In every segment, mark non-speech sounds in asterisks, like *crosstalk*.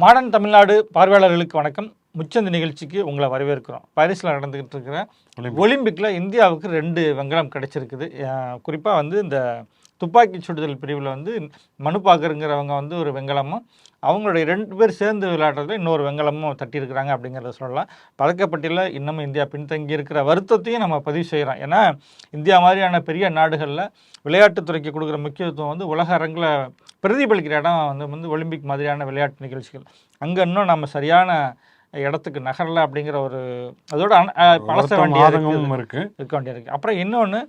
Modern Tamil Nadu பார்வையாளர்களுக்கு வணக்கம். முச்சந்தி நிகழ்ச்சிக்கு உங்களை வரவேற்கிறோம். பாரிஸில் நடந்துகிட்டு இருக்கிற ஒலிம்பிக்கில் இந்தியாவுக்கு ரெண்டு வெங்கலம் கிடைச்சிருக்குது. குறிப்பாக வந்து இந்த துப்பாக்கி சுடுதல் பிரிவில் வந்து மனுப்பாக்கருங்கிறவங்க வந்து ஒரு வெங்கலமும். அவங்களுடைய ரெண்டு பேர் சேர்ந்து விளையாடுறதுல இன்னொரு வெங்கலமும் தட்டியிருக்கிறாங்க அப்படிங்கிறத சொல்லலாம். பதக்கப்பட்டியலில் இன்னமும் இந்தியா பின்தங்கி இருக்கிற வருத்தத்தையும் நம்ம பதிவு செய்கிறோம் ஏன்னா இந்தியா மாதிரியான பெரிய நாடுகளில் விளையாட்டுத்துறைக்கு கொடுக்குற முக்கியத்துவம் வந்து உலக அரங்கில் பிரதிபலிக்கிற இடம் வந்து வந்து ஒலிம்பிக் மாதிரியான விளையாட்டு நிகழ்ச்சிகள். அங்கே இன்னும் நம்ம சரியான இடத்துக்கு நகரல அப்படிங்கிற ஒரு அதோட பழச வேண்டிய இருக்கு. இருக்க. வேண்டியிருக்கு அப்புறம் இன்னொன்று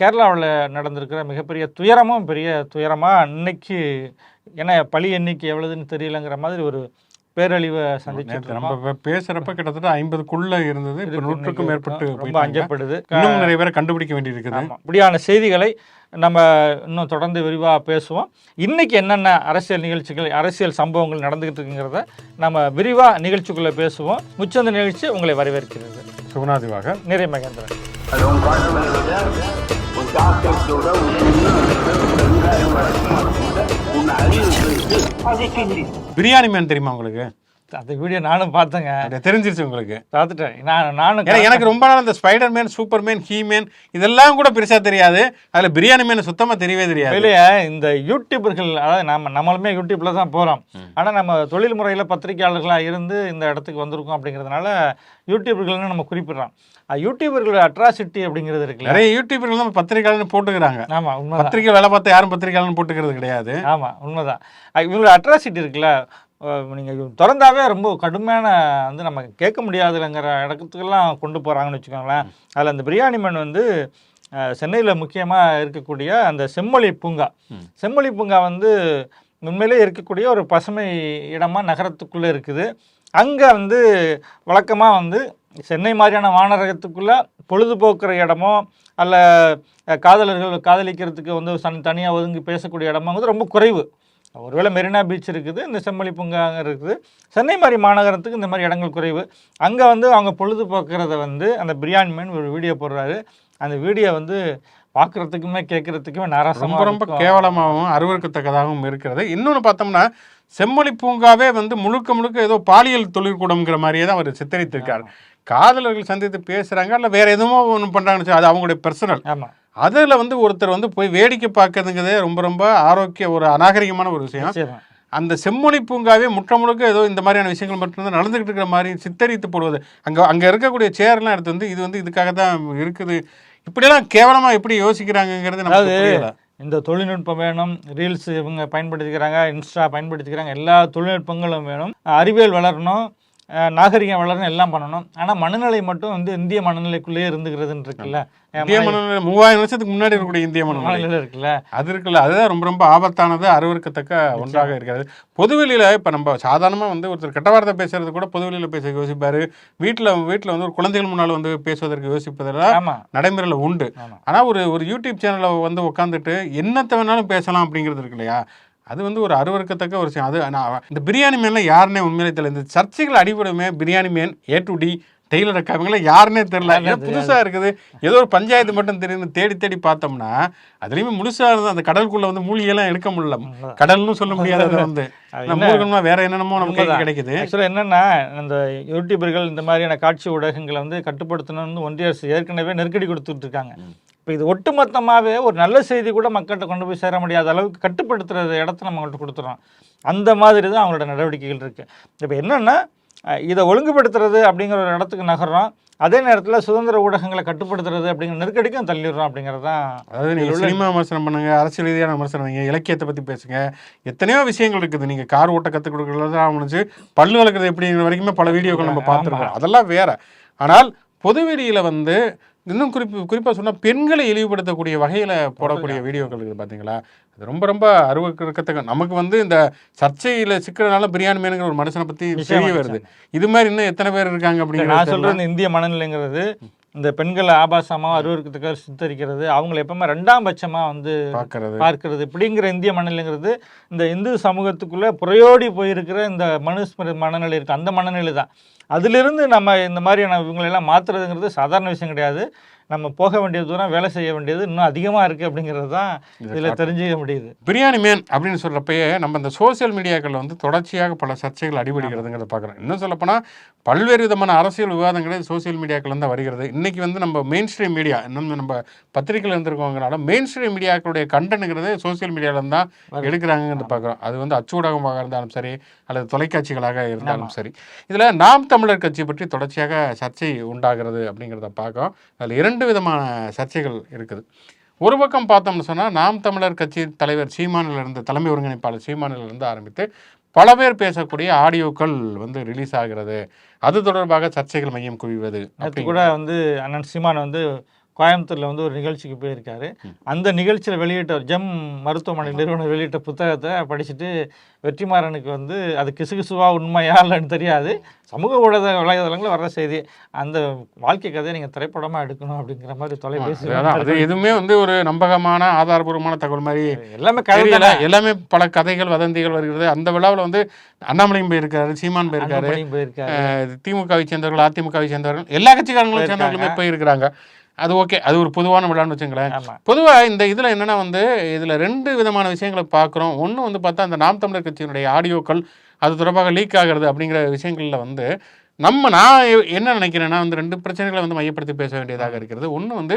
கேரளாவில் நடந்திருக்கிற மிகப்பெரிய துயரமும் பெரிய நேற்று இன்னைக்கு ஏன்னா பழி எண்ணிக்கை எவ்வளவுன்னு தெரியலங்கிற மாதிரி ஒரு பேரழிவை இருக்கோம். நம்ம பேசுறப்ப கிட்டத்தட்ட ஐம்பதுக்குள்ள இருந்தது இப்ப நூற்றுக்கும் மேற்பட்டு ரொம்ப. அஞ்சப்படுது. இன்னும் நிறைய பேரை கண்டுபிடிக்க வேண்டியிருக்குது. இப்படியான செய்திகளை நம்ம இன்னும் தொடர்ந்து விரிவாக பேசுவோம். இன்னைக்கு என்னென்ன அரசியல் நிகழ்ச்சிகள் அரசியல் சம்பவங்கள் நடந்துகிட்டு இருக்குங்கிறத நம்ம விரிவாக நிகழ்ச்சிக்குள்ளே பேசுவோம். முச்சந்த நிகழ்ச்சி உங்களை வரவேற்கிறது. சுகுணாதிவாக நிறை மகேந்திரன். உன் பிரியாணி மேன் தெரியுமா உங்களுக்கு? அந்த வீடியோ நானும் பார்த்தேங்க. தெரிஞ்சிருச்சு உங்களுக்கு. பார்த்துட்டேன். நான் நானும் எனக்கு ரொம்ப நாள் இந்த spider man superman he man இதெல்லாம் கூட பெருசா தெரியாது. அதுல பிரியாணி மேன் சுத்தமா தெரியவே தெரியாது. வெளியே இந்த யூடியூபர்கள் அதாவது நம்ம நம்மளுமே யூடியூப்ல தான் போகிறோம் ஆனால் நம்ம தொழில் முறையில் பத்திரிகையாளர்களாக இருந்து இந்த இடத்துக்கு வந்திருக்கோம் அப்படிங்கிறதுனால யூடியூபர்கள்னு நம்ம குறிப்பிடுறோம். யூடியூபர்களோட அட்ராசிட்டி அப்படிங்கிறது இருக்குல்ல. நிறைய யூடியூபர்கள் நம்ம பத்திரிகையாளர்னு போட்டுக்கிறாங்க. ஆமாம் உண்மைதான். பத்திரிகை வேலை பார்த்து யாரும் பத்திரிகையாளர்னு போட்டுக்கிறது கிடையாது. ஆமாம் உண்மைதான். இவங்களோட அட்ராசிட்டி இருக்குல்ல. நீங்கள் திறந்தாவே ரொம்ப கடுமையான வந்து நம்ம கேட்க முடியாதுங்கிற இடத்துக்கெல்லாம் கொண்டு போகிறாங்கன்னு வச்சுக்கோங்களேன். அதில் அந்த பிரியாணி மண் வந்து சென்னையில் முக்கியமாக இருக்கக்கூடிய அந்த செம்மொழி பூங்கா. செம்மொழி பூங்கா வந்து உண்மையிலே இருக்கக்கூடிய ஒரு பசுமை இடமா நகரத்துக்குள்ளே இருக்குது. அங்கே வந்து வழக்கமாக வந்து சென்னை மாதிரியான மாநகரத்துக்குள்ளே பொழுதுபோக்குற இடமோ அல்ல காதலர்கள் காதலிக்கிறதுக்கு வந்து சன் தனியாக ஒதுங்கி பேசக்கூடிய இடமோ வந்து ரொம்ப குறைவு. ஒருவேளை மெரினா பீச் இருக்குது இந்த செம்மொழி பூங்கா அங்க இருக்குது. சென்னை மாதிரி மாநகரத்துக்கு இந்த மாதிரி இடங்கள் குறைவு. அங்கே வந்து அவங்க பொழுதுபோக்குறத வந்து அந்த பிரியாணி மேன் ஒரு வீடியோ போடுறாரு. அந்த வீடியோ வந்து பார்க்குறதுக்குமே கேட்குறதுக்குமே ரொம்ப நரசமாக ரொம்ப கேவலமாகவும் அருவருக்கத்தக்கதாகவும் இருக்கிறது. இன்னொன்று பார்த்தோம்னா செம்மொழி பூங்காவே வந்து முழுக்க முழுக்க ஏதோ பாலியல் தொழிற்கூடம்ங்கிற மாதிரியே தான் அவர் சித்தரித்திருக்கார். காதலர்கள் சந்தித்து பேசுறாங்க இல்லை வேற எதுவும் ஒன்று பண்றாங்கன்னு வச்சுக்கோ, அது அவங்களுடைய பர்சனல் ஆமாம் அதில் வந்து ஒருத்தர் வந்து போய் வேடிக்கை பார்க்கறதுங்கிறதே ரொம்ப ரொம்ப ஆரோக்கிய ஒரு அநாகரிகமான ஒரு விஷயம். அந்த செம்மொழி பூங்காவே முற்ற முழுக்க ஏதோ இந்த மாதிரியான விஷயங்கள் மட்டும்தான் நடந்துகிட்டு இருக்கிற மாதிரி சித்தரித்து போடுவது. அங்கே அங்கே இருக்கக்கூடிய சேர்லாம் எடுத்து வந்து இது வந்து இதுக்காக தான் இருக்குது. இப்படியெல்லாம் கேவலமாக எப்படி யோசிக்கிறாங்கங்கிறது நமக்கு இந்த தொழில்நுட்பம் வேணும் ரீல்ஸ் இவங்க பயன்படுத்திக்கிறாங்க இன்ஸ்டா பயன்படுத்திக்கிறாங்க எல்லா தொழில்நுட்பங்களும் வேணும். அறிவியல் வளரணும் நாகரிகம் வளரணும் எல்லாம் பண்ணணும். ஆனால் மனநிலை மட்டும் வந்து இந்திய மனநிலைக்குள்ளேயே இருந்துக்கிறதுன்னு இருக்குல்ல இந்திய மனநிலை மூவாயிரம் வருஷத்துக்கு முன்னாடி இருக்கக்கூடிய இந்திய மனநிலை. இருக்குல்ல. அது இருக்குல்ல. அதுதான் ரொம்ப ரொம்ப ஆபத்தானது அருவருக்கத்தக்க ஒன்றாக இருக்கிறது. பொதுவெளியில் இப்போ நம்ம சாதாரணமாக வந்து ஒருத்தர் கெட்ட வார்த்தை பேசுறது கூட பொதுவெளியில் பேச யோசிப்பாரு. வீட்டில் வீட்டில் வந்து ஒரு குழந்தைகள் முன்னால் வந்து பேசுவதற்கு யோசிப்பதெல்லாம் நடைமுறையில் உண்டு. ஆனால் ஒரு ஒரு யூடியூப் சேனலில் வந்து உட்காந்துட்டு என்னத்தை வேணாலும் பேசலாம் அப்படிங்கிறது இருக்கு இல்லையா? அது வந்து ஒரு அருவருக்கத்தக்க ஒரு விஷயம். அது நான் இந்த பிரியாணி மேனில் யாருன்னே உண்மையிலே தெரியல. இந்த சர்ச்சைகள் அடிபடுமே biryani man A to D tailor இவங்களாம் யாருன்னே தெரியல. ஏதோ புதுசாக இருக்குது? ஏதோ ஒரு பஞ்சாயத்து மட்டும் தெரியுது தேடி தேடி பார்த்தோம்னா அதுலேயுமே முழுசாக இருந்து அந்த கடலுக்குள்ள வந்து மூலிகையெல்லாம் எடுக்க முடியல. கடல்னு சொல்ல முடியாது வந்து. மூழ்கணும்னா வேற என்னென்னமோ நமக்கு. கிடைக்குது. ஆக்சுவலாக என்னென்னா இந்த யூடியூபர்கள் இந்த மாதிரியான காட்சி ஊடகங்களை வந்து கட்டுப்படுத்தணும்னு ஒன்றிய அரசு ஏற்கனவே நெருக்கடி கொடுத்துட்டு இருக்காங்க இப்போ இது ஒட்டுமொத்தமாகவே ஒரு நல்ல செய்தி கூட மக்கள்கிட்ட கொண்டு போய் சேர முடியாத அளவுக்கு கட்டுப்படுத்துகிற இடத்த நம்ம அவங்கள்ட்ட கொடுத்துறோம். அந்த மாதிரி தான் அவங்களோட நடவடிக்கைகள் இருக்குது இப்போ என்னென்னா இதை ஒழுங்குபடுத்துறது அப்படிங்கிற ஒரு இடத்துக்கு நகர்றோம். அதே நேரத்தில் சுதந்திர ஊடகங்களை கட்டுப்படுத்துறது அப்படிங்கிற நெருக்கடிக்கும் தள்ளிடுறோம் அப்படிங்கிறது தான் அதாவது நீங்கள் சினிமா விமர்சனம் பண்ணுங்க அரசியல் ரீதியான விமர்சனம் வைங்க இலக்கியத்தை பற்றி பேசுங்க எத்தனையோ விஷயங்கள் இருக்குது. நீங்கள் கார் ஓட்ட கற்றுக் கொடுக்குறது முடிஞ்சு பல்லு வளர்க்குறது எப்படிங்கிற வரைக்குமே பல வீடியோக்கள் நம்ம பார்த்துருக்கோம். அதெல்லாம் வேற. ஆனால் பொதுவெளியில் வந்து இன்னும் குறிப்பு குறிப்பாக சொன்னால் பெண்களை இழிவுபடுத்தக்கூடிய வகையில் போடக்கூடிய வீடியோக்கள் இருக்குது பார்த்தீங்களா அது ரொம்ப ரொம்ப அருவக்கத்தக்க நமக்கு வந்து இந்த சர்ச்சையில் சிக்கிறதுனால பிரியாணி மேனுங்கிற ஒரு மனுஷனை பற்றி தெரிய வருது. இது மாதிரி இன்னும் எத்தனை பேர் இருக்காங்க நான் அப்படிங்கிறது சொல்றது இந்த இந்திய மனநிலைங்கிறது இந்த பெண்களை ஆபாசமாக அருவருக்கத்துக்காக சித்தரிக்கிறது அவங்களை எப்பவுமே ரெண்டாம் பட்சமாக வந்து பார்க்கறது. பார்க்கிறது இப்படிங்கிற இந்திய மனநிலைங்கிறது இந்த இந்து சமூகத்துக்குள்ள புறையோடி போயிருக்கிற இந்த மனுஸ்மிருதி மனநிலை இருக்கு. அந்த மனநிலை தான் அதிலிருந்து நம்ம இந்த மாதிரியான இவங்களெல்லாம் மாற்றுறதுங்கிறது சாதாரண விஷயம் கிடையாது. நம்ம போக வேண்டிய தூரம் வேலை செய்ய வேண்டியது இன்னும் அதிகமாக இருக்குது அப்படிங்கிறது தான் இதில் தெரிஞ்சுக்க முடியுது. பிரியாணி மேன் அப்படின்னு சொல்கிறப்பயே நம்ம இந்த சோஷியல் மீடியாக்களில் வந்து தொடர்ச்சியாக பல சர்ச்சைகள் அடிபடுகிறதுங்கிறத பார்க்குறோம். இன்னும் சொல்லப்போனால் பல்வேறு விதமான அரசியல் விவாதங்களே சோஷியல் மீடியாக்கள் தான் வருகிறது. இன்றைக்கி வந்து நம்ம மெயின் ஸ்ட்ரீம் மீடியா இன்னும் நம்ம பத்திரிக்கையில் இருந்திருக்கவங்கனால மெயின் ஸ்ட்ரீம் மீடியாக்களுடைய கண்டனுங்கிறது சோஷியல் மீடியாவில் தான் எடுக்கிறாங்கன்னு பார்க்குறோம். அது வந்து அச்சூடகமாக இருந்தாலும் சரி அல்லது தொலைக்காட்சிகளாக இருந்தாலும் சரி. இதில் நாம் தமிழர் கட்சி பற்றி தொடர்ச்சியாக சர்ச்சை உண்டாகிறது அப்படிங்கிறத பார்க்கோம் அதில் இரண்டு விதமான சர்ச்சைகள் இருக்குது. ஒரு பக்கம் பார்த்தோம்னு சொன்னால் நாம் தமிழர் கட்சி தலைவர் சீமானிலிருந்து தலைமை ஒருங்கிணைப்பாளர் சீமானிலிருந்து ஆரம்பித்து பல பேர் பேசக்கூடிய ஆடியோக்கள் வந்து ரிலீஸ் ஆகிறது. அது தொடர்பாக சர்ச்சைகள் மையம் குவிவது நேற்று கூட வந்து அண்ணன் சீமான் வந்து கோயம்புத்தூர்ல வந்து ஒரு நிகழ்ச்சிக்கு போயிருக்காரு. அந்த நிகழ்ச்சியில் வெளியிட்ட ஜெம் மருத்துவமனை நிறுவனம் வெளியிட்ட புத்தகத்தை படிச்சுட்டு வெற்றிமாறனுக்கு வந்து அது கிசுகிசுவா உண்மையா இல்லைன்னு தெரியாது. சமூக ஊடக வலைதளங்களில் வர்ற செய்தி. அந்த வாழ்க்கை கதையை நீங்கள் திரைப்படமாக எடுக்கணும் அப்படிங்கிற மாதிரி தொலைபேசி அது எதுவுமே வந்து ஒரு நம்பகமான ஆதாரபூர்வமான தகவல் மாதிரி எல்லாமே கதை தெரியல. எல்லாமே பல கதைகள் வதந்திகள் வருகிறது. அந்த விழாவில் வந்து அண்ணாமலையும் போயிருக்காரு சீமான் போயிருக்காரு திமுகவை சேர்ந்தவர்கள் அதிமுகவை சேர்ந்தவர்கள் எல்லா கட்சிக்காரங்களும் சேர்ந்தவர்களுமே போயிருக்கிறாங்க. அது ஓகே. அது ஒரு பொதுவான விழான்னு வச்சுங்களேன். பொதுவாக இந்த இதில் என்னன்னா வந்து இதில் ரெண்டு விதமான விஷயங்களை பார்க்குறோம் ஒன்று வந்து பார்த்தா அந்த நாம் தமிழர் கட்சியினுடைய ஆடியோக்கள் அது தொடர்பாக லீக் ஆகிறது அப்படிங்கிற விஷயங்களில் வந்து நம்ம நான் என்ன நினைக்கிறேன்னா வந்து ரெண்டு பிரச்சனைகளை வந்து மையப்படுத்தி பேச வேண்டியதாக இருக்கிறது. ஒன்று வந்து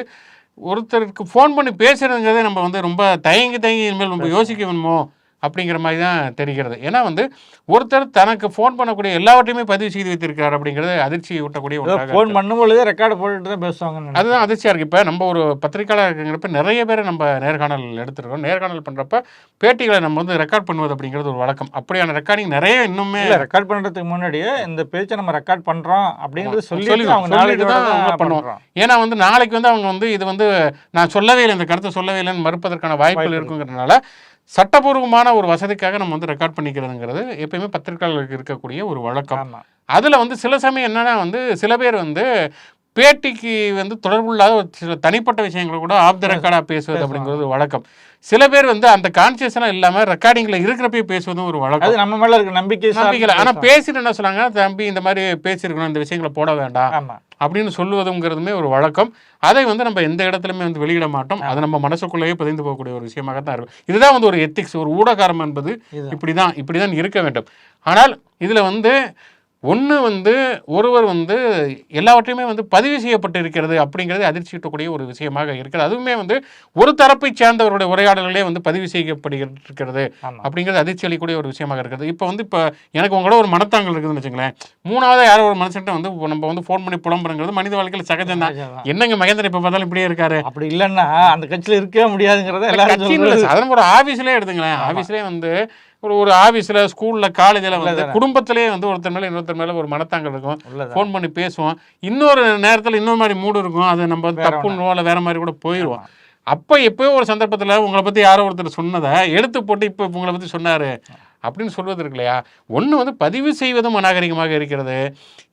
ஒருத்தருக்கு ஃபோன் பண்ணி பேசுறதுங்கிறதே நம்ம வந்து ரொம்ப தயங்கி தயங்கி இனிமேல் நம்ம யோசிக்க வேணுமோ? அப்படிங்கிற மாதிரி தான் தெரிகிறது. ஏன்னா வந்து ஒருத்தர் தனக்கு ஃபோன் பண்ணக்கூடிய எல்லாவற்றையுமே பதிவு செய்து வைத்திருக்கிறார் அப்படிங்கிறது அதிர்ச்சி ஊட்டக்கூடிய ஒன்றாக ஃபோன் பண்ணும்பொழுதே ரெக்கார்டு போட்டுட்டு தான் பேசுவாங்க அதுதான் அதிர்ச்சியாக இருக்குது இப்போ நம்ம ஒரு பத்திரிக்கையாளர் இருக்கிறப்ப நிறைய பேரை நம்ம நேர்காணல் எடுத்துருக்கோம் நேர்காணல் பண்ணுறப்ப பேட்டிகளை நம்ம வந்து ரெக்கார்ட் பண்ணுவது அப்படிங்கிறது ஒரு வழக்கம். அப்படியான ரெக்கார்டிங் நிறைய இன்னுமே ரெக்கார்ட் பண்றதுக்கு முன்னாடியே இந்த பேச்சை நம்ம ரெக்கார்ட் பண்றோம் அப்படிங்கிறது சொல்லி. அவங்க நாளைக்கு தான் பண்ணுவோம். ஏன்னா வந்து நாளைக்கு வந்து அவங்க வந்து இது வந்து நான் சொல்லவே இல்லை இந்த கருத்தை சொல்லவே இல்லைன்னு மறுப்பதற்கான வாய்ப்புகள் வாய்ப்பு இருக்குங்கிறதுனால சட்டபூர்வமான ஒரு வசதிக்காக நம்ம வந்து ரெக்கார்ட் பண்ணிக்கிறதுங்கிறது எப்பயுமே பத்திரிக்கையாளர்களுக்கு இருக்கக்கூடிய ஒரு வழக்கம். அதில் வந்து சில சமயம் என்னன்னா வந்து சில பேர் வந்து பேட்டிக்கு வந்து தொடர்புள்ளாத ஒரு சில தனிப்பட்ட விஷயங்களை கூட ஆஃப் த ரெக்கார்டாக பேசுவது. அப்படிங்கிறது வழக்கம். சில பேர் வந்து அந்த கான்சியஸனாக இல்லாமல் ரெக்கார்டிங்கில் இருக்கிறப்பே பேசுவதும் ஒரு வழக்கம். அது நம்ம மேல இருக்க நம்பிக்கை சார்ந்து நம்பிக்கல ஆனால். பேசிட்டு என்ன சொன்னாங்க தம்பி இந்த மாதிரி பேசியிருக்கணும் இந்த விஷயங்களை போட வேண்டாம். ஆமா. அப்படின்னு சொல்லுவதுங்கிறதுமே ஒரு வழக்கம். அதை வந்து நம்ம எந்த இடத்துலையுமே வந்து வெளியிட மாட்டோம். அது நம்ம மனசுக்குள்ளேயே பதிந்து போகக்கூடிய ஒரு விஷயமாக தான் இருக்கும். இதுதான் வந்து ஒரு எத்திக்ஸ் ஒரு ஊடகாரம் என்பது. இப்படி தான் இப்படி தான் இருக்க வேண்டும். ஆனால் இதில் வந்து ஒன்று வந்து ஒருவர் வந்து எல்லாவற்றையுமே வந்து பதிவு செய்யப்பட்டு இருக்கிறது அப்படிங்கிறது அதிர்ச்சியூட்டக்கூடிய ஒரு விஷயமாக இருக்கிறது. அதுவுமே வந்து ஒரு தரப்பை சேர்ந்தவருடைய உரையாடல்களே வந்து பதிவு செய்யப்படுகிறது அப்படிங்கிறது அதிர்ச்சி அளிக்கக்கூடிய ஒரு விஷயமாக இருக்குது இப்போ வந்து இப்போ எனக்கு உங்களோட ஒரு மனத்தாங்கல் இருக்குதுன்னு வச்சுங்களேன் மூணாவது யாரோ ஒரு மனுஷன்ட்ட வந்து நம்ம வந்து ஃபோன் பண்ணி புலம்புறங்கிறது மனித வாழ்க்கையில் சகஜம் தான். என்னங்க மகேந்திரன் இப்போ பார்த்தாலும் இப்படியே இருக்காரு? அப்படி இல்லைன்னா அந்த கட்சியில இருக்கவே முடியாதுங்கிறத எல்லாரும். சாதாரண ஒரு ஆஃபீஸ்லேயே எடுத்துங்களேன். ஆஃபீஸ்லேயே வந்து ஒரு ஒரு ஆஃபீஸில் ஸ்கூலில் காலேஜில் வந்து. குடும்பத்திலேயே வந்து ஒருத்தர் மேலே இன்னொருத்தர் மேலே ஒரு மனத்தாங்கல் இருக்கும். ஃபோன் பண்ணி பேசுவோம். இன்னொரு நேரத்தில் இன்னொரு மாதிரி மூடு இருக்கும். அது நம்ம வந்து வேற தப்புன்னு இல்லை வேற மாதிரி கூட போயிடுவோம் அப்போ எப்பயோ ஒரு சந்தர்ப்பத்தில் உங்களை பற்றி யாரோ ஒருத்தர் சொன்னதை எடுத்து போட்டு இப்போ உங்களை பற்றி சொன்னார். அப்படின்னு சொல்வது இருக்கு இல்லையா? ஒன்று வந்து பதிவு செய்வதும் அநாகரிகமாக இருக்கிறது.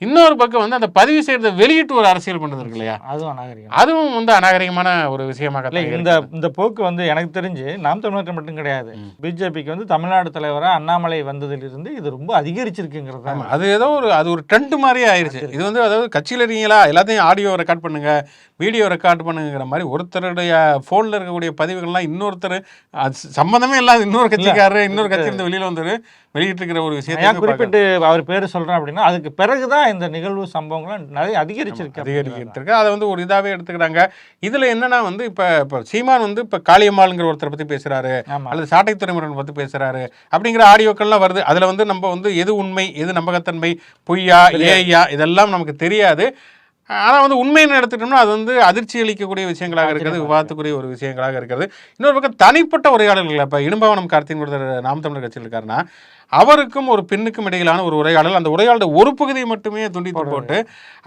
இன்னொரு பக்கம் வந்து அந்த பதிவு செய்கிறத வெளியிட்டு ஒரு அரசியல் பண்ணுறது இருக்கு இல்லையா? அதுவும் அநாகரிகம். அதுவும் வந்து அநாகரிகமான ஒரு விஷயமாக இல்ல இந்த. இந்த போக்கு வந்து எனக்கு தெரிஞ்சு நாம் தமிழர்கள் மட்டும் கிடையாது. பிஜேபிக்கு வந்து தமிழ்நாடு தலைவரா அண்ணாமலை வந்ததிலிருந்து இது ரொம்ப அதிகரிச்சிருக்குங்கிறது? அது ஏதோ ஒரு அது ஒரு ட்ரெண்ட் மாதிரியே ஆயிருச்சு. இது வந்து அதாவது கட்சியில் இருக்கீங்களா? எல்லாத்தையும் ஆடியோ ரெக்கார்ட் பண்ணுங்க வீடியோ ரெக்கார்ட் பண்ணுங்கிற மாதிரி ஒருத்தருடைய ஃபோனில் இருக்கக்கூடிய பதிவுகள்லாம் இன்னொருத்தர் அது சம்மந்தமே இல்லாத இன்னொரு கட்சிக்காரரு இன்னொரு கட்சி இருந்து வெளியில வந்து வெளியிட்டு இருக்கிற ஒரு விஷயத்தை குறிப்பிட்டு அவர் பேர் சொல்றேன் அப்படின்னா அதுக்கு பிறகுதான் இந்த நிகழ்வு சம்பவங்களும் நிறைய அதிகரிச்சிருக்கு இருக்கு அதை வந்து ஒரு இதாகவே எடுத்துக்கிறாங்க. இதில் என்னன்னா வந்து இப்போ இப்போ சீமான் வந்து இப்போ காளியம்மாளுங்கிற ஒருத்தரை பற்றி பேசுறாரு ஆமா. அல்லது சாட்டை துறைமுருகன் பற்றி பேசுறாரு அப்படிங்கிற ஆடியோக்கள்லாம் வருது. அதில் வந்து நம்ம வந்து எது உண்மை எது நம்பகத்தன்மை பொய்யா ஏய்யா இதெல்லாம் நமக்கு தெரியாது. ஆனால் வந்து உண்மைன்னு எடுத்துட்டோம்னா அது வந்து அதிர்ச்சி அளிக்கக்கூடிய விஷயங்களாக இருக்கிறது விவாதத்துக்குரிய ஒரு விஷயங்களாக இருக்கிறது. இன்னொரு பக்கம் தனிப்பட்ட உரையாடல்கள் இப்போ இடும்பாவனம் கார்த்தின் ஒருத்தர் நாம் தமிழர் கட்சியில் இருக்காருன்னா அவருக்கும் ஒரு பெண்ணுக்கும் இடையிலான ஒரு உரையாடல் அந்த உரையாடல் ஒரு பகுதியை மட்டுமே துண்டித்து போட்டு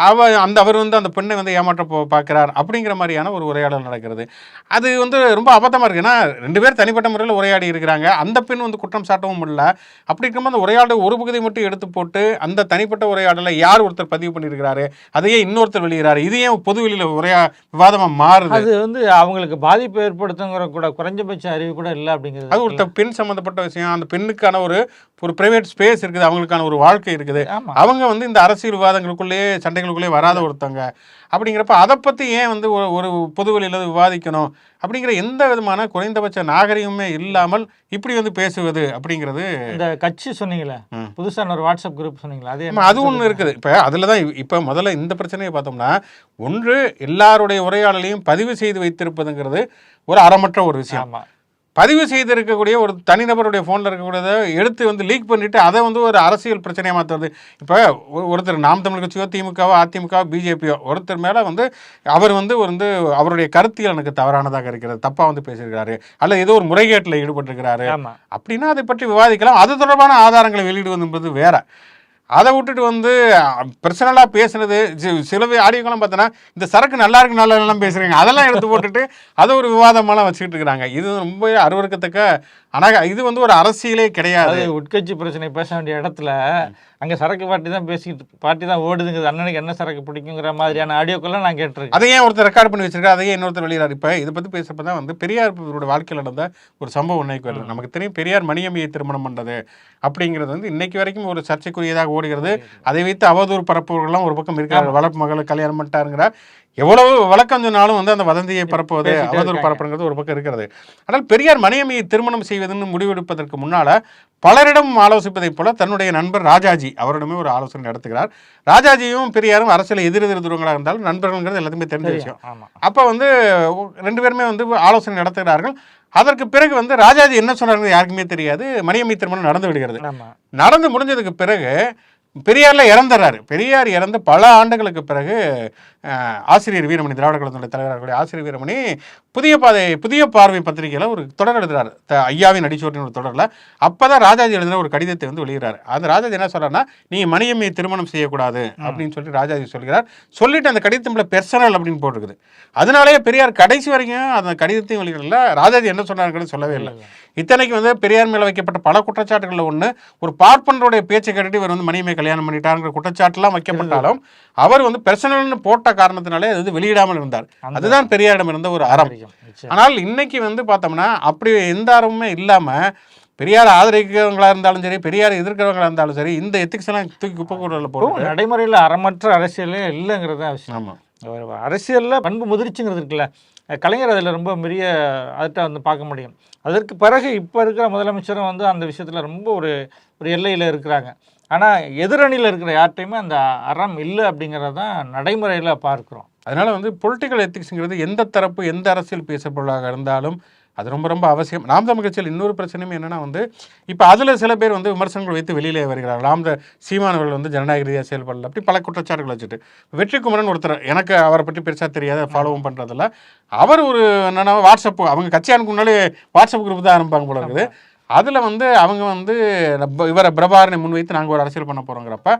அவ அந்த அவர் வந்து அந்த பெண்ணை வந்து ஏமாற்ற பார்க்கிறார் அப்படிங்கிற மாதிரியான ஒரு உரையாடல் நடக்கிறது. அது வந்து ரொம்ப அபத்தமாக இருக்கு. ஏன்னா ரெண்டு பேர் தனிப்பட்ட முறையில் உரையாடி இருக்கிறாங்க. அந்த பெண் வந்து குற்றம் சாட்டவும் முடியல. அப்படி இருக்கும்போது அந்த உரையாடல் ஒரு பகுதி மட்டும் எடுத்து போட்டு அந்த தனிப்பட்ட உரையாடலை யார் ஒருத்தர் பதிவு பண்ணியிருக்கிறாரு? அதையே இன்னொருத்தர் வெளியிறாரு. இது ஏன் பொது வெளியில் உரையா விவாதமாக மாறுது? அது வந்து அவங்களுக்கு பாதிப்பு ஏற்படுத்துங்கிற கூட குறைஞ்சபட்ச அறிவு கூட இல்லை அப்படிங்கிறது அது ஒரு பெண் சம்மந்தப்பட்ட விஷயம். அந்த பெண்ணுக்கான ஒரு ஒரு பிரைவேட் ஸ்பேஸ் இருக்குது. அவங்களுக்கான ஒரு வாழ்க்கை இருக்குது. அவங்க வந்து இந்த அரசியல் விவாதங்களுக்குள்ளேயே சண்டைகளுக்குள்ளேயே வராத ஒருத்தவங்க அப்படிங்கிறப்ப அதை பற்றி ஏன் வந்து ஒரு ஒரு பொதுவெளியில் விவாதிக்கணும்? அப்படிங்கிற எந்த விதமான குறைந்தபட்ச நாகரிகமே இல்லாமல் இப்படி வந்து பேசுவது அப்படிங்கிறது இந்த கட்சி சொன்னீங்களே ம். புதுசா ஒரு வாட்ஸ்அப் குரூப் சொன்னீங்களா அதே அது ஒன்று இருக்குது. இப்போ அதில் தான் இப்போ முதல்ல இந்த பிரச்சனையை பார்த்தோம்னா ஒன்று எல்லாருடைய உரையாடலையும் பதிவு செய்து வைத்திருப்பதுங்கிறது ஒரு அறமற்ற ஒரு விஷயம். பதிவு செய்திருக்கக்கூடிய ஒரு தனிநபருடைய ஃபோனில் இருக்கக்கூடியதை எடுத்து வந்து லீக் பண்ணிட்டு அதை வந்து ஒரு அரசியல் பிரச்சனையாக மாற்றுறது இப்போ ஒருத்தர் நாம் தமிழ் கட்சியோ திமுகவோ அதிமுகவோ பிஜேபியோ ஒருத்தர் மேலே வந்து அவர் வந்து வந்து அவருடைய கருத்தியல் எனக்கு தவறானதாக இருக்கிறது. தப்பாக வந்து பேசியிருக்கிறாரு. அல்லது ஏதோ ஒரு முறைகேட்டில் ஈடுபட்டிருக்கிறாரு. அப்படின்னா அதை பற்றி விவாதிக்கலாம். அது தொடர்பான ஆதாரங்களை வெளியிடுவது என்பது வேற. அதை விட்டுட்டு வந்து பர்சனலாக பேசுனது சில ஆடியோக்கெல்லாம் பார்த்தோன்னா இந்த சரக்கு நல்லா இருக்கு நல்லா இல்லைன்னு பேசுகிறீங்க அதெல்லாம் எடுத்து போட்டுட்டு அதை ஒரு விவாதமெல்லாம் வச்சுக்கிட்டு இருக்கிறாங்க. இது ரொம்ப அருவருக்கத்தக்க ஆனால் இது வந்து ஒரு அரசியலே கிடையாது. உட்கட்சி பிரச்சனை பேச வேண்டிய இடத்துல அங்க சரக்கு பாட்டி தான் பேசிக்கிட்டு பாட்டி தான் ஓடுதுங்குது அண்ணனுக்கு என்ன சரக்கு பிடிக்குங்கிற மாதிரியான ஆடியோக்கெல்லாம் நான் கேட்டிருக்கேன். அதை ஏன் ஒருத்தர் ரெக்கார்ட் பண்ணி வச்சிருக்காரு அதையே இன்னொருத்தர் வெளியிடாரு இப்போ இதை பற்றி பேசுறப்ப தான் வந்து பெரியார் இவருடைய வாழ்க்கையில் நடந்த ஒரு சம்பவம் இன்னைக்கு வருது நமக்கு தெரியும் பெரியார் மணியம்மையை திருமணம் பண்ணுறது அப்படிங்கிறது வந்து இன்னைக்கு வரைக்கும் ஒரு சர்ச்சைக்குரியதாக ஓடுகிறது. அதை வைத்து அவதூறு பரப்புவர்கள்லாம் ஒரு பக்கம் இருக்கிறார் வளர்ப்பு மகளை கல்யாணம் பண்ணிட்டாருங்கிற எவ்வளவு வழக்கம் சொன்னாலும் வந்து அந்த வதந்தியை பரப்புவது அவதூறு. பரப்புங்கிறது ஒரு பக்கம் இருக்கிறது. ஆனால் பெரியார் மணியம்மையை திருமணம் செய்வதுன்னு முடிவெடுப்பதற்கு முன்னால பலரிடம் ஆலோசிப்பதைப் போல தன்னுடைய நண்பர் ராஜாஜி அவரிடமே ஒரு ஆலோசனை நடத்துகிறார். ராஜாஜியும் பெரியாரும் அரசியல் எதிரெதிர் துருவங்களாக இருந்தாலும் நண்பர்கள்ங்கிறது எல்லாத்துக்குமே தெரிஞ்ச விஷயம். அப்போ வந்து ரெண்டு பேருமே வந்து ஆலோசனை நடத்துகிறார்கள். அதற்கு பிறகு வந்து ராஜாஜி என்ன சொன்னாருன்னு யாருக்குமே தெரியாது. மணியம்மை திருமணம் நடந்து விடுகிறது. நடந்து முடிஞ்சதுக்கு பிறகு பெரியார்ல இறந்துறாரு. பெரியார் இறந்து பல ஆண்டுகளுக்கு பிறகு ஆசிரியர் வீரமணி திராவிட கழகத்தினுடைய தலைவராக இருக்கக்கூடிய ஆசிரியர் வீரமணி புதிய பாதை புதிய பார்வை பத்திரிகையில் ஒரு தொடர் எழுதுறாரு. த- ஐயாவின் அடிச்சோட்டின் ஒரு தொடரில். அப்பதான் ராஜாஜி எழுதின ஒரு கடிதத்தை வந்து வெளியிடுறாரு. அந்த ராஜாஜி என்ன சொல்றாருன்னா நீ மணியம்மையை திருமணம் செய்யக்கூடாது அப்படின்னு சொல்லிட்டு ராஜாஜி சொல்கிறார். சொல்லிட்டு அந்த கடிதத்துல பெர்சனல் அப்படின்னு போட்டிருக்குது. அதனாலேயே பெரியார் கடைசி வரைக்கும் அந்த கடிதத்தையும் வெளியிடல. ராஜாஜி என்ன சொன்னாருன்னு சொல்லவே இல்லை. இத்தனைக்கு வந்து பெரியார் மேல வைக்கப்பட்ட பல குற்றச்சாட்டுகளில் ஒன்று ஒரு பார்ப்பனருடைய பேச்சை கேட்டுட்டு இவர் வந்து மணியம்மை கல்யாணம் பண்ணிட்டாருங்கிற குற்றச்சாட்டுலாம் வைக்கப்பட்டாலும் அவர் வந்து பெர்சனல்னு போட்ட காரணத்தினாலே அது வெளியிடாமல் இருந்தார். அதுதான் பெரியாரிடம் இருந்த ஒரு அறம். ஆனால் இன்னைக்கு வந்து பார்த்தோம்னா அப்படி எந்த அறமுமே இல்லாம பெரியார் ஆதரிக்கிறவங்களா இருந்தாலும் சரி பெரியார் எதிர்க்கிறவங்களா இருந்தாலும் சரி இந்த எத்திக்ஸ் எல்லாம் தூக்கி குப்பை கூடல இப்போ போட்டு நடைமுறையில் அறமற்ற அரசியலே இல்லைங்கிறது தான் விஷயம் ஆமா. ஒரு அரசியலில் பண்பு முதிர்ச்சிங்கிறது இருக்குல்ல. கலைஞர் அதில் ரொம்ப பெரிய அதட்ட வந்து பார்க்க முடியும். அதற்கு பிறகு இப்போ இருக்கிற முதலமைச்சரும் வந்து அந்த விஷயத்தில் ரொம்ப ஒரு ஒரு எல்லையில் இருக்கிறாங்க. ஆனால் எதிரணியில் இருக்கிற யார்கிட்டையுமே அந்த அறம் இல்லை அப்படிங்கிறத தான் நடைமுறையில் பார்க்குறோம். அதனால் வந்து பொலிட்டிக்கல் எத்திக்ஸுங்கிறது எந்த தரப்பு எந்த அரசியல் பேசப்பொருளாக இருந்தாலும் அது ரொம்ப ரொம்ப அவசியம். நாம் தமிழ் கட்சியில் இன்னொரு பிரச்சனையும் என்னன்னா வந்து இப்போ அதில் சில பேர் வந்து விமர்சனங்கள் வைத்து வெளியிலே வருகிறார்கள் நாம் சீமானவர்கள் வந்து ஜனநாயக ரீதியாக செயல்படல அப்படி பல குற்றச்சாட்டுகள் வச்சுட்டு. வெற்றிக்குமரன் ஒருத்தர் எனக்கு அவரை பற்றி பெருசாக தெரியாத ஃபாலோவும் பண்ணுறதில்ல அவர் ஒரு என்னன்னா வாட்ஸ்அப் அவங்க கட்சி அனுப்பும் முன்னாலே வாட்ஸ்அப் குரூப் தான் ஆரம்பிப்பாங்க போல இருக்குது. அதில் வந்து அவங்க வந்து இவரை பிரபாரனை முன்வைத்து நாங்கள் ஒரு அரசியல் பண்ண போகிறோங்கிறப்ப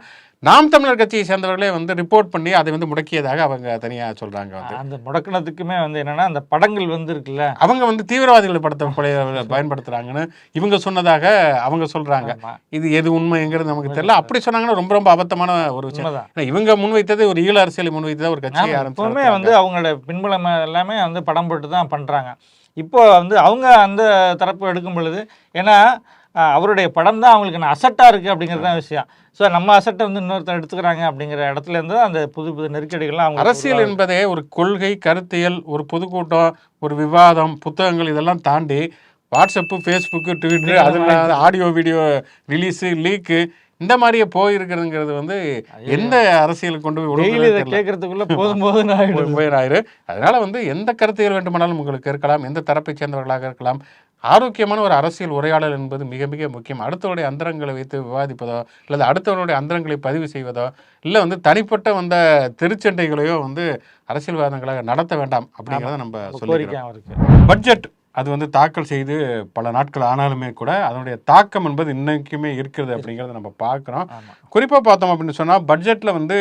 நாம் தமிழர் கட்சியை சேர்ந்தவர்களே வந்து ரிப்போர்ட் பண்ணி அதை வந்து முடக்கியதாக அவங்க தனியாக சொல்கிறாங்க வந்து. அந்த முடக்கினதுக்குமே வந்து என்னன்னா அந்த படங்கள் வந்து இருக்குல்ல. அவங்க வந்து தீவிரவாதிகளை படத்தை பயன்படுத்துறாங்கன்னு இவங்க சொன்னதாக அவங்க சொல்றாங்க. ஆமா, இது எது உண்மைங்கிறது நமக்கு தெரியல. அப்படி சொன்னாங்கன்னா ரொம்ப ரொம்ப அபத்தமான ஒரு விஷயம். இவங்க முன்வைத்தது ஒரு ஈழ அரசியலை முன்வைத்தது ஒரு கட்சியை ஆரம்பிச்சு. வந்து அவங்களோட பின்புலம் எல்லாமே வந்து படம் போட்டு தான் பண்ணுறாங்க இப்போ வந்து அவங்க அந்த தரப்பு எடுக்கும் பொழுது ஏன்னா அவருடைய படம் தான் அவங்களுக்கு அசட்டாக இருக்குது அப்படிங்கிறது தான் விஷயம். ஸோ நம்ம அசட்டை வந்து இன்னொருத்தர் எடுத்துக்கிறாங்க அப்படிங்கிற இடத்துல இருந்து தான் அந்த புது புது நெருக்கடிகள்லாம் அவங்க அரசியல் என்பதே ஒரு கொள்கை கருத்தியல் ஒரு பொதுக்கூட்டம் ஒரு விவாதம் புத்தகங்கள் இதெல்லாம் தாண்டி வாட்ஸ்அப்பு ஃபேஸ்புக்கு ட்விட்டர் அதில் ஆடியோ வீடியோ ரிலீஸு லீக்கு இந்த மாதிரியே போயிருக்கிறதுங்கிறது வந்து எந்த அரசியலுக்கு கொண்டு போய் கேட்கறதுக்குள்ள போதும் போதும் போயிடாயிரு அதனால வந்து எந்த கருத்துகள் வேண்டுமானாலும் உங்களுக்கு இருக்கலாம் எந்த தரப்பைச் சேர்ந்தவர்களாக இருக்கலாம். ஆரோக்கியமான ஒரு அரசியல் உரையாடல் என்பது மிக மிக முக்கியம். அடுத்தவருடைய அந்தரங்களை வைத்து விவாதிப்பதோ அல்லது அடுத்தவருடைய அந்தரங்களை பதிவு செய்வதோ இல்லை வந்து தனிப்பட்ட வந்த திருச்சண்டைகளையோ வந்து அரசியல்வாதங்களாக நடத்த வேண்டாம் அப்படிங்கிறத நம்ம சொல்லிக்கிறோம். பட்ஜெட். அது வந்து தாக்கல் செய்து பல நாட்கள் ஆனாலுமே கூட அதனுடைய தாக்கம் என்பது இன்னைக்குமே இருக்கிறது அப்படிங்கிறத நம்ம பார்க்குறோம். குறிப்பாக பார்த்தோம் அப்படின்னு சொன்னால் பட்ஜெட்டில் வந்து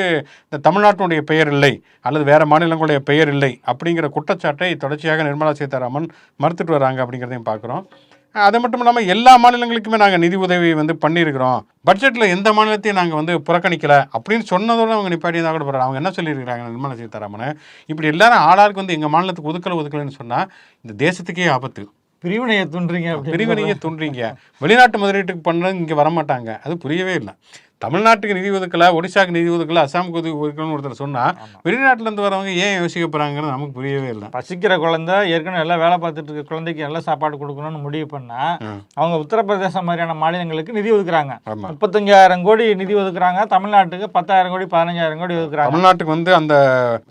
இந்த தமிழ்நாட்டினுடைய பெயர் இல்லை அல்லது வேறு மாநிலங்களுடைய பெயர் இல்லை அப்படிங்கிற குற்றச்சாட்டை தொடர்ச்சியாக நிர்மலா சீதாராமன் மறுத்துட்டு வராங்க அப்படிங்கிறதையும் பார்க்குறோம். அது மட்டும் இல்லாமல் எல்லா மாநிலங்களுக்குமே நாங்கள் நிதி உதவி வந்து பண்ணியிருக்கிறோம். பட்ஜெட்டில் எந்த மாநிலத்தையும் நாங்கள் வந்து புறக்கணிக்கல அப்படின்னு சொன்னதோட அவங்க நிப்பாட்டி தான் கூட போகிறாங்க அவங்க என்ன சொல்லியிருக்கிறாங்க நிர்மலா சீதாராமன்? இப்படி எல்லாரும் ஆளாருக்கு வந்து எங்கள் மாநிலத்துக்கு ஒதுக்கலை ஒதுக்கலைன்னு சொன்னால் இந்த தேசத்துக்கே ஆபத்து. பிரிவினையை துன்றீங்க அப்படின்னு பிரிவினையே தோன்றீங்க வெளிநாட்டு முதலீட்டுக்கு பண்ண இங்கே வரமாட்டாங்க. அது புரியவே இல்லை. தமிழ்நாட்டுக்கு நிதி ஒதுக்கல ஒடிசாக்கு நிதி ஒதுக்கல அசாமுக்கு உதவி ஒதுக்கலன்னு ஒருத்தர் சொன்னா வெளிநாட்டுல இருந்து வரவங்க ஏன் யோசிக்க போறாங்கன்னு நமக்கு புரியவே இல்லை. பசிக்கிற குழந்தை ஏற்கனவே எல்லாம் வேலை பார்த்துட்டு இருக்க குழந்தைக்கு நல்ல சாப்பாடு கொடுக்கணும்னு முடிவு பண்ணா ம். அவங்க உத்தரப்பிரதேசம் மாதிரியான மாநிலங்களுக்கு நிதி ஒதுக்குறாங்க. முப்பத்தஞ்சாயிரம் கோடி நிதி ஒதுக்குறாங்க தமிழ்நாட்டுக்கு பத்தாயிரம் கோடி பதினஞ்சாயிரம் கோடி ஒதுக்குறாங்க. தமிழ்நாட்டுக்கு வந்து அந்த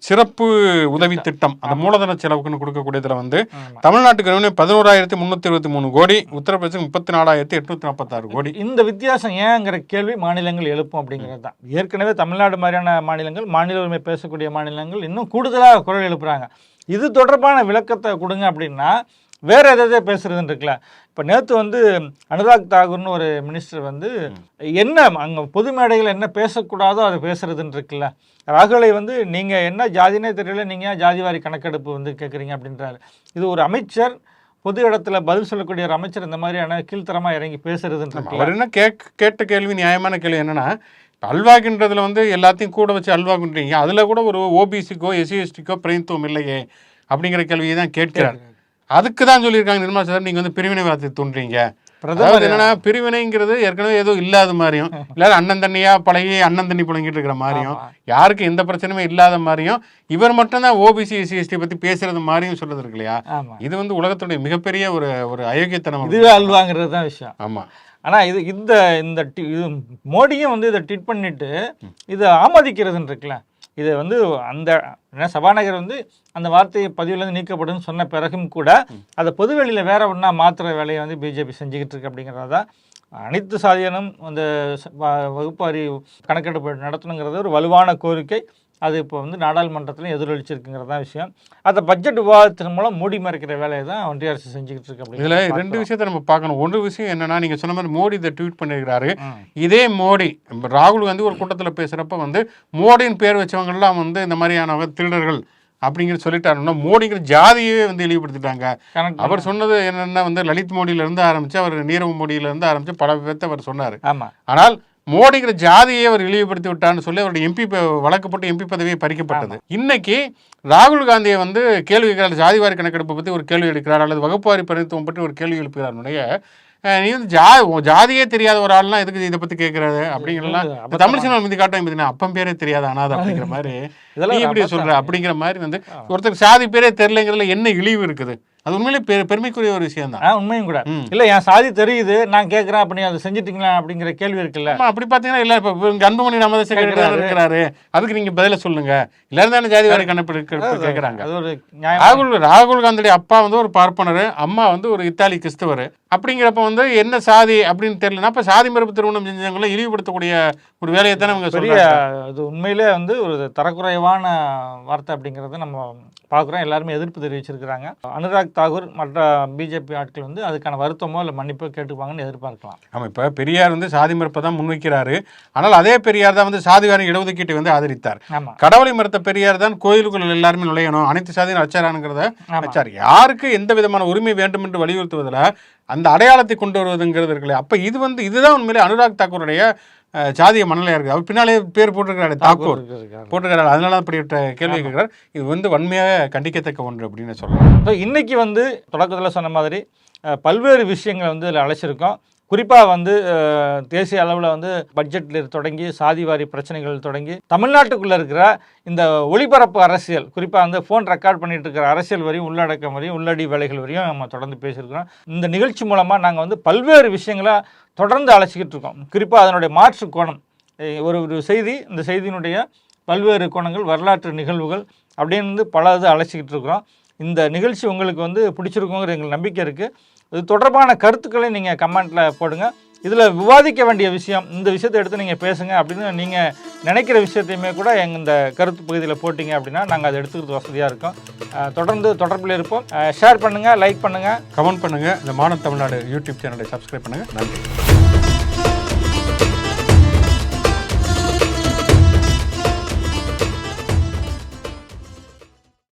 சிறப்பு உதவி திட்டம். அந்த மூலதன செலவுக்குன்னு கொடுக்கக்கூடியதுல வந்து. தமிழ்நாட்டுக்கு ரெவன்யூ பதினோராயிரத்தி முந்நூற்றி இருபத்தி மூணு கோடி உத்தரப்பிரதேசம் முப்பத்தி நாலாயிரத்தி எட்நூத்தி நாற்பத்தாறு கோடி. இந்த வித்தியாசம் ஏங்கிற கேள்வி மாநிலங்கள் எழுப்பும் அப்படிங்கிறது தான். ஏற்கனவே தமிழ்நாடு மாதிரியான மாநிலங்கள் மாநில உரிமை பேசக்கூடிய மாநிலங்கள் இன்னும் கூடுதலாக குரல் எழுப்புறாங்க. இது தொடர்பான விளக்கத்தை கொடுங்க அப்படின்னா வேற எதாவது பேசுறதுன்னு இருக்குல்ல. இப்போ நேற்று வந்து அனுராக் தாகூர்னு ஒரு மினிஸ்டர் வந்து என்ன அங்கே பொது மேடைகள் என்ன பேசக்கூடாதோ அதை பேசுறதுன்னு இருக்குல்ல. ராகுலை வந்து நீங்கள் என்ன ஜாதினே தெரியல நீங்கள் ஜாதிவாரி கணக்கெடுப்பு வந்து கேட்குறீங்க அப்படின்றாரு. இது ஒரு அமைச்சர் பொது இடத்துல பதில் சொல்லக்கூடிய ஒரு அமைச்சர் இந்த மாதிரியான கீழ்த்தரமா இறங்கி பேசுறதுன்னு அவர் என்ன கேக் கேட்ட கேள்வி நியாயமான கேள்வி என்னன்னா இப்ப அல்வாகின்றதுல வந்து எல்லாத்தையும் கூட வச்சு அல்வாகுன்றீங்க அதுல கூட ஒரு ஓபிசிக்கோ எஸ்சி எஸ்டிக்கோ பிரதித்துவம் இல்லையே அப்படிங்கிற கேள்வியை தான் கேட்கிறார். அதுக்கு தான் சொல்லியிருக்காங்க நிர்மலா சார் நீங்க வந்து பிரிவினைவாதத்தை தோன்றீங்க பிரதமர். என்னன்னா பிரிவினைங்கிறது ஏற்கனவே ஏதோ இல்லாத மாதிரியும் இல்லாத அண்ணன் தண்ணியா பழகி அண்ணன் தண்ணி புழங்கிட்டு இருக்கிற மாதிரியும். யாருக்கு எந்த பிரச்சனையுமே இல்லாத மாதிரியும் இவர் மட்டும்தான் ஓபிசி எஸ்சி எஸ்டி பத்தி பேசுறது மாதிரியும் சொல்றது இருக்கு இல்லையா? இது வந்து உலகத்துடைய மிகப்பெரிய ஒரு ஒரு அயோக்கியத்தனம் இதுவே அல்வாங்கிறது தான் விஷயம். ஆமா. ஆனா இது இந்த இந்த மோடியும் வந்து இதை ட்வீட் பண்ணிட்டு இதை ஆமோதிக்கிறதுன்னு இருக்குல்ல. இது வந்து அந்த சபாநாயகர் வந்து அந்த வார்த்தையை பதிவுலேருந்து நீக்கப்படும் சொன்ன பிறகும் கூட அதை பொதுவெளியில வேற ஒன்றா மாற்றுற வேலையை வந்து பிஜேபி செஞ்சுக்கிட்டு இருக்கு அப்படிங்கிறது தான் அனைத்து சாதியினும் அந்த வகுப்பாரி கணக்கெடுப்பு நடத்தணுங்கிறது ஒரு வலுவான கோரிக்கை. அது இப்போ வந்து நாடாளுமன்றத்திலும் எதிரொலிச்சிருக்குங்கிறது தான் விஷயம். அதை பட்ஜெட் விவாதத்தின் மூலம் மூடி மறைக்கிற வேலையை தான் ஒன்றிய அரசு செஞ்சுக்கிட்டு இருக்கு இதுல ரெண்டு விஷயத்த நம்ம பார்க்கணும். ஒரு விஷயம் என்னன்னா நீங்க சொன்ன மாதிரி மோடி இதை ட்வீட் பண்ணியிருக்கிறாரு. இதே மோடி ராகுல் காந்தி ஒரு கூட்டத்துல பேசுறப்ப வந்து மோடின்னு பேர் வச்சவங்க எல்லாம் வந்து இந்த மாதிரியானவங்க திருடர்கள் அப்படிங்கிற சொல்லிட்டாருன்னா மோடிங்கிற ஜாதியவே வந்து இழிவுபடுத்திட்டாங்க. அவர் சொன்னது என்னன்னா வந்து லலித் மோடியில இருந்து ஆரம்பிச்சு அவர் நீரவ் மோடியில இருந்து ஆரம்பிச்சு பல பேர்த்த அவர் சொன்னாரு. ஆனால் மோடிங்கிற ஜாதியை அவர் இழிவுபடுத்தி விட்டான்னு சொல்லி அவருடைய எம்பி வழக்கப்பட்டு எம்பி பதவியை பறிக்கப்பட்டது. இன்னைக்கு ராகுல் காந்தியை வந்து கேள்வி கேட்கிறார் ஜாதிவாரி கணக்கெடுப்பை பற்றி ஒரு கேள்வி எடுக்கிறார் அல்லது வகுப்புவாரி பிரதித்துவம் பற்றி ஒரு கேள்வி எழுப்புகிறாருடைய நீ வந்து ஜா ஜாதியே தெரியாத ஒரு ஆள்லாம் எதுக்கு இதை பத்தி கேட்கறது அப்படிங்கிறலாம் தமிழ் சினிமா மீது காட்டும் அப்பம் பேரே தெரியாத அனாதை அப்படிங்கிற *laughs* மாதிரி இதெல்லாம் நான் சொல்ற? அப்படிங்கிற மாதிரி வந்து ஒருத்தர் சாதி பேரே தெரியலங்கிறதுல என்ன இழிவு இருக்குது? அது உண்மையிலே பெ- பெருமைக்குரிய ஒரு விஷயம் தான் உண்மையும் கூட. இல்ல என் சாதி தெரியுது நான் கேட்கறேன் அப்ப நீ அதை செஞ்சிட்டீங்களா அப்படிங்கிற கேள்வி இருக்குல்ல. அப்படி பாத்தீங்கன்னா இல்ல இப்ப அன்புமணி கேக்குறாரு. செக்ரட்டரி இருக்கிறாரு. அதுக்கு நீங்க பதில சொல்லுங்க. எல்லாரும் தானே ஜாதி வாரி கணக்கு கேக்குறாங்க. அது ஒரு ராகுல் ராகுல் காந்தியுடைய அப்பா வந்து ஒரு பார்ப்பனர் அம்மா வந்து ஒரு இத்தாலி கிறிஸ்தவர். அப்படிங்கிறப்ப வந்து என்ன சாதி அப்படின்னு தெரியலனா அப்ப சாதி மறுப்பு திருமணம் செஞ்சவங்களை இழிவுபடுத்தக்கூடிய ஒரு வேலையை தானே அவங்க சொல்றாங்க. அது உண்மையிலே வந்து ஒரு தரக்குறைவான வார்த்தை அப்படிங்கறத நம்ம பார்க்குறோம். எல்லாருமே எதிர்ப்பு தெரிவிச்சிருக்கிறாங்க. அனுராக் தாகூர் மற்ற பிஜேபி ஆட்கள் வந்து அதுக்கான வருத்தமோ இல்லை மன்னிப்போ கேட்டுப்பாங்கன்னு எதிர்பார்க்கலாம். ஆமா இப்ப பெரியார் வந்து சாதி மறுப்பை தான் முன்வைக்கிறாரு. ஆனால் அதே பெரியார் தான் வந்து சாதி வாரி இடஒதுக்கீட்டை வந்து ஆதரித்தார். கடவுளை மறுத்த பெரியார் தான் கோயிலுக்குள் எல்லாருமே நுழையணும். அனைத்து சாதியும் அச்சாரானுங்கிறத வச்சார். யாருக்கு எந்த விதமான உரிமை வேண்டும் என்று வலியுறுத்துவதில் அந்த அடையாளத்தை கொண்டு வருவதுங்கிறது இருக்குல்ல அப்ப இது வந்து இதுதான் உண்மையிலே அனுராக் தாக்கூருடைய அஹ், ஜாதிய மனநிலையா இருக்கு அவர் பின்னாலே பேர் போட்டிருக்கிறாரு தாக்கூர். போட்டிருக்கிறாரு. அதனால தான் அப்படிப்பட்ட கேள்வி கேட்கிறார். இது வந்து வன்மையாக கண்டிக்கத்தக்க ஒன்று அப்படின்னு சொல்லலாம் ஸோ இன்னைக்கு வந்து தொடக்கத்தில் சொன்ன மாதிரி பல்வேறு விஷயங்களை வந்து இதில் அழைச்சிருக்கோம். குறிப்பாக வந்து தேசிய அளவில் வந்து பட்ஜெட்டில் தொடங்கி சாதிவாரி பிரச்சனைகள் தொடங்கி தமிழ்நாட்டுக்குள்ளே இருக்கிற இந்த ஒளிபரப்பு அரசியல் குறிப்பாக வந்து ஃபோன் ரெக்கார்ட் பண்ணிட்டு இருக்கிற அரசியல் வரையும் உள்ளடக்கம் வரையும் உள்ளடி வேலைகள் வரையும் நம்ம தொடர்ந்து பேசியிருக்கிறோம். இந்த நிகழ்ச்சி மூலமாக நாங்கள் வந்து பல்வேறு விஷயங்களை தொடர்ந்து அழைச்சிக்கிட்டு இருக்கோம். குறிப்பாக அதனுடைய மாற்று கோணம். ஒரு ஒரு செய்தி இந்த செய்தியினுடைய பல்வேறு கோணங்கள் வரலாற்று நிகழ்வுகள் அப்படின்னு பல இது அழைச்சிக்கிட்டு இருக்கிறோம். இந்த நிகழ்ச்சி உங்களுக்கு வந்து பிடிச்சிருக்குங்கிற எங்களுக்கு நம்பிக்கை இருக்குது இது தொடர்பான கருத்துக்களை நீங்கள் கமெண்ட்டில் போடுங்கள் இதில் விவாதிக்க வேண்டிய விஷயம் இந்த விஷயத்தை எடுத்து நீங்கள் பேசுங்க அப்படின்னு நீங்கள் நினைக்கிற விஷயத்தையுமே கூட எங்கள் இந்த கருத்து பகுதியில் போட்டிங்க அப்படின்னா நாங்கள் அதை எடுத்துக்கிறது வசதியாக இருக்கும். தொடர்ந்து தொடர்பில் இருப்போம். ஷேர் பண்ணுங்கள் லைக் பண்ணுங்கள் கமெண்ட் பண்ணுங்கள் இந்த மானம் தமிழ்நாடு யூடியூப் சேனலை சப்ஸ்கிரைப் பண்ணுங்கள் நன்றி.